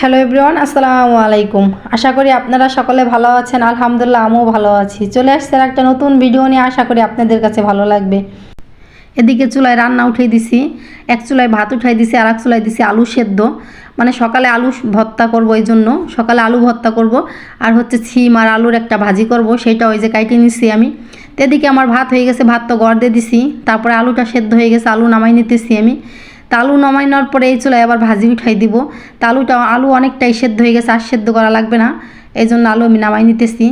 Hello everyone আসসালামু আলাইকুম। আশা করি আপনারা সকলে ভালো আছেন। আলহামদুলিল্লাহ, আমিও ভালো আছি। চলে আসছে আর একটা নতুন ভিডিও নিয়ে। আশা করি আপনাদের কাছে ভালো লাগবে। এদিকে চুলায় রান্না উঠিয়ে দিছি। এক চুলায় ভাত উঠাই দিছি, আর এক চুলায় দিছি আলু সেদ্ধ। মানে সকালে আলু ভর্তা করব এই জন্য সকালে আলু ভর্তা করব, আর হচ্ছে ছিম আর আলুর একটা ভাজি করব। সেটা ওই যে কাইটে নিচ্ছি আমি। তো এদিকে আমার ভাত হয়ে গেছে, ভাত তো গড় দিয়ে দিছি। তারপরে আলুটা সেদ্ধ হয়ে গেছে, আলু নামাই নিতেছি আমি। তা আলু নামাই নেওয়ার পরে এই চুলায় আবার ভাজি উঠাই দিব। তালুটা আলু অনেকটাই সেদ্ধ হয়ে গেছে, আর সেদ্ধ করা লাগবে না। এই জন্য আলু আমি নামাই নিতেছি।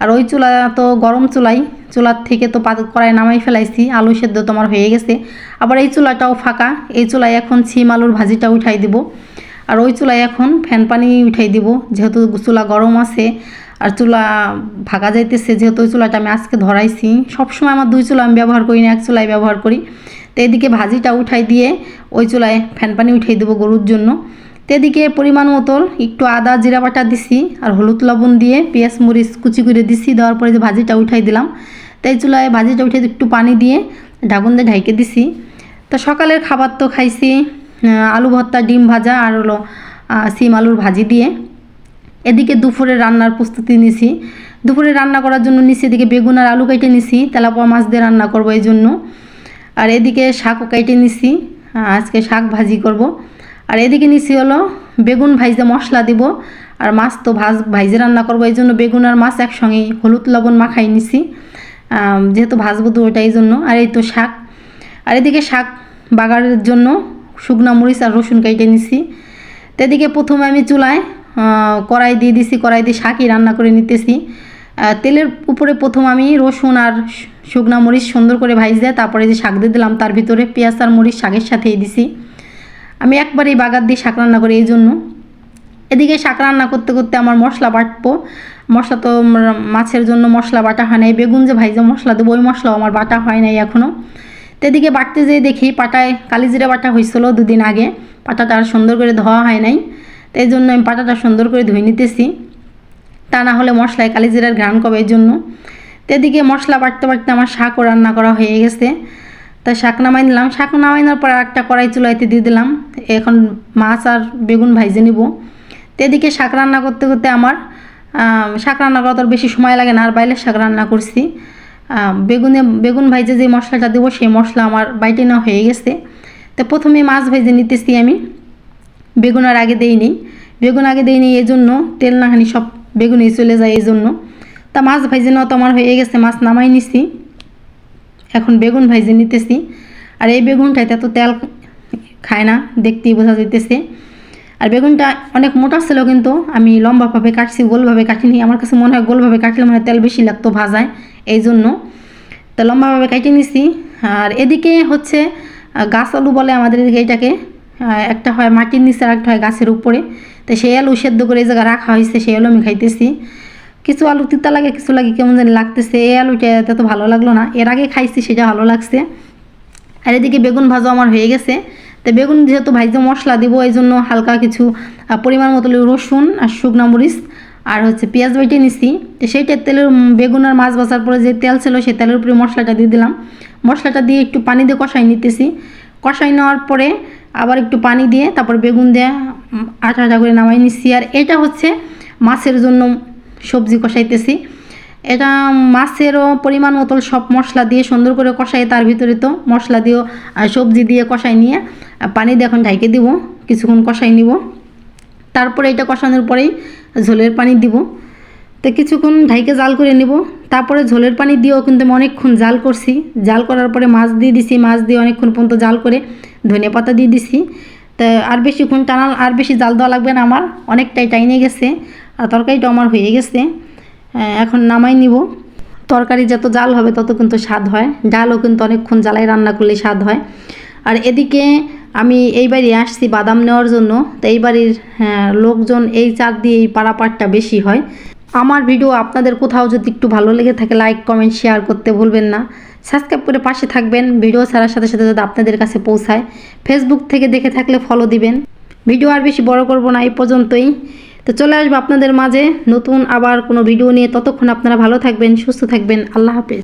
আর ওই চুলা তো গরম চুলাই, চুলার থেকে তো পাত কড়াই নামাই ফেলাইছি, আলু সেদ্ধ তোমার হয়ে গেছে। আবার এই চুলাটাও ফাঁকা, এই চুলায় এখন ছিম আলুর ভাজিটা উঠাই দিব। আর ওই চুলায় এখন ফ্যান পানি উঠাই দিব। যেহেতু চুলা গরম আছে আর চুলা ভাগা যাইতেছে, যেহেতু ওই চুলাটা আমি আজকে ধরাইছি। সবসময় আমার দুই চুলা আমি ব্যবহার করি না, এক চুলাই ব্যবহার করি। তো এদিকে ভাজিটা উঠাই দিয়ে ওই চুলায় ফ্যান পানি উঠাই দেবো গরুর জন্য। তো এদিকে পরিমাণ মতো একটু আদা, জিরা বাটা দিছি আর হলুদ লবণ দিয়ে পেঁয়াজ, মরিচ কুচি করে দিছি, দেওয়ার পরে যে ভাজিটা উঠাই দিলাম। তাই চুলায় ভাজিটা উঠে একটু পানি দিয়ে ঢাকুন দিয়ে ঢাইকে দিছি। তো সকালের খাবার তো খাইছি। আলু ভর্তা, ডিম ভাজা আর হলো সিম আলুর ভাজি দিয়ে। এদিকে দুপুরে রান্নার প্রস্তুতি নিছি। দুপুরে রান্না করার জন্য নিছি এদিকে বেগুন আর আলু কেটে নিছি, তেলাপোয়া মাছ দিয়ে রান্না করব এই জন্য। আর এদিকে শাকও কেটে নিছি আজকে শাক ভাজি করব। আর এদিকে নিছি হলো বেগুন ভাইজে মশলা দিব, আর মাছ তো ভাজ ভাইজে রান্না করব এই জন্য বেগুন আর মাছ একসঙ্গেই হলুদ লবণ মাখাই নিছি। যেহেতু ভাজবো তো ওটা এই জন্য। আর এই তো শাক। আর এদিকে শাক বাগারের জন্য শুকনা মরিচ আর রসুন কেটে নিছি। তেদিকে প্রথমে আমি চুলায় কড়াই দিয়ে দিছি, কড়াই দিয়ে শাকই রান্না করে নিতেছি। তেলের উপরে প্রথম আমি রসুন আর শুকনা মরিচ সুন্দর করে ভাইজে তারপরে যে শাক দিয়ে দিলাম, তার ভিতরে পেঁয়াজ আর মরিচ শাকের সাথেই দিছি। আমি একবারেই বাগার দিয়ে শাক রান্না করি এই জন্য এদিকে শাক রান্না করতে করতে আমার মশলা বাটবো। মশলা তো মাছের জন্য মশলা বাটা হয় নাই, বেগুন যে ভাইজে মশলা দেবো, ওই মশলাও আমার বাটা হয় নাই এখনও তো এদিকে বাটতে যেয়ে দেখি পাটায় কালিজিরা বাটা হয়েছিল দুদিন আগে। পাটাটা আর সুন্দর করে ধোয়া হয় নাই। তাই জন্য আমি পাটাটা সুন্দর করে ধুয়ে নিতেছি। তা না হলে মশলায় কালিজিরার ঘ্রাণ কবে এই জন্য? তেদিকে মশলা বাটতে বাটতে আমার শাকও রান্না করা হয়ে গেছে। তা শাক নামাই নিলাম। শাক নামাইনার পর একটা কড়াই চুলাইতে দিয়ে দিলাম। এখন মাছ আর বেগুন ভাইজে নিব। তেদিকে শাক রান্না করতে করতে আমার শাক রান্না করা তো বেশি সময় লাগে না। আর বাইলের শাক রান্না করছি। বেগুনে বেগুন ভাইজে যে মশলাটা দেবো, সেই মশলা আমার বাইটে না হয়ে গেছে। তো প্রথমে মাছ ভেজে নিতেছি আমি। বেগুন আর আগে দেইনি। বেগুন আগে দেইনি এই জন্য তেল না নাহানি সব বেগুনে চলে যায় এই জন্য তা মাছ ভাইজে নেওয়া তো আমার হয়ে গেছে, মাছ নামাই নিছি। এখন বেগুন ভাইজে নিতেছি। আর এই বেগুনটাতে এত তেল খায় না, দেখতেই বোঝা যাইতেছে। আর বেগুনটা অনেক মোটা ছিল কিন্তু, আমি লম্বাভাবে কাটছি, গোলভাবে কাটিনি। আমার কাছে মনে হয় গোলভাবে কাটলে মানে তেল বেশি লাগতো ভাজায়। এই জন্য তো লম্বাভাবে কাটিয়ে নিছি। আর এদিকে হচ্ছে গাছ আলু বলে আমাদের এদিকে এটাকে। একটা হয় মাটির নিচে আর একটা হয় গাছের উপরে। তো সেই আলু সেদ্ধ করে এই জায়গায় রাখা হয়েছে, সেই আলু আমি খাইতেছি। কিছু আলু তিতা লাগে, কিছু লাগে, কেমন জানি লাগতেছে। এই আলুটা এত ভালো লাগল না। এর আগে খাইছি, সেটা ভালো লাগছে। আর এদিকে বেগুন ভাজা আমার হয়ে গেছে। তো বেগুন যেহেতু ভাইজে মশলা দিব এই জন্য হালকা কিছু পরিমাণ মতো রসুন আর শুকনা মরিচ। আর হচ্ছে পেঁয়াজ বেটে নিছি। তো সেইটা তেলের বেগুন আর মাছ ভাজার পরে যে তেল ছিল সেই তেলের উপরে মশলাটা দিয়ে দিলাম। মশলাটা দিয়ে একটু পানি দিয়ে কষাই নিতেছি। কষাই নেওয়ার পরে আবার একটু পানি দিয়ে তারপর বেগুন দিয়ে আটা আটা করে নামাই নিচ্ছি আর এটা হচ্ছে মাছের জন্য সবজি কষাইতেছি। এটা মাছেরও পরিমাণ মতো সব মশলা দিয়ে সুন্দর করে কষাই, তার ভিতরে তো মশলা দিয়েও সবজি দিয়ে কষাই নিয়ে পানি দিয়ে এখন ঢাইকে দিব। কিছুক্ষণ কষাই নিব। তারপরে এটা কষানোর পরেই ঝোলের পানি দিব। তো কিছুক্ষণ ঢাইকে জাল করে নিব। তারপরে ঝোলের পানি দিয়েও কিন্তু আমি অনেকক্ষণ জাল করছি। জাল করার পরে মাছ দিয়ে দিছি। মাছ দিয়ে অনেকক্ষণ পর্যন্ত জাল করে ধনিয়া পাতা দিয়ে দিছি। তো আর বেশিক্ষণ টানা, আর বেশি জাল দেওয়া লাগবে না আমার। অনেকটাই টাইনে গেছে। আর তরকারিটা আমার হয়ে গেছে। এখন নামাই নিব। তরকারি যত জাল হবে তত কিন্তু স্বাদ হয়। ডালও কিন্তু অনেকক্ষণ জ্বালাই রান্না করলে স্বাদ হয়। আর এদিকে আমি এই বাড়ি আসছি বাদাম নেওয়ার জন্য। তো এই বাড়ির হ্যাঁ, লোকজন এই চার দিয়ে এই পাড়াপাড়টা বেশি হয়। আমার ভিডিও আপনাদের কোথাও যদি একটু ভালো লেগে থাকে লাইক কমেন্ট শেয়ার করতে ভুলবেন না। সাবস্ক্রাইব করে পাশে থাকবেন। ভিডিও ছাড়ার সাথে সাথে যাতে আপনাদের কাছে পৌঁছায় ফেসবুক থেকে দেখে থাকলে ফলো দিবেন। ভিডিও আর বেশি বড় করব না এই পর্যন্তই। তো চলে আসব আপনাদের মাঝে। নতুন আবার কোনো ভিডিও নিয়ে। ততক্ষণ আপনারা ভালো থাকবেন সুস্থ থাকবেন। আল্লাহ হাফেজ।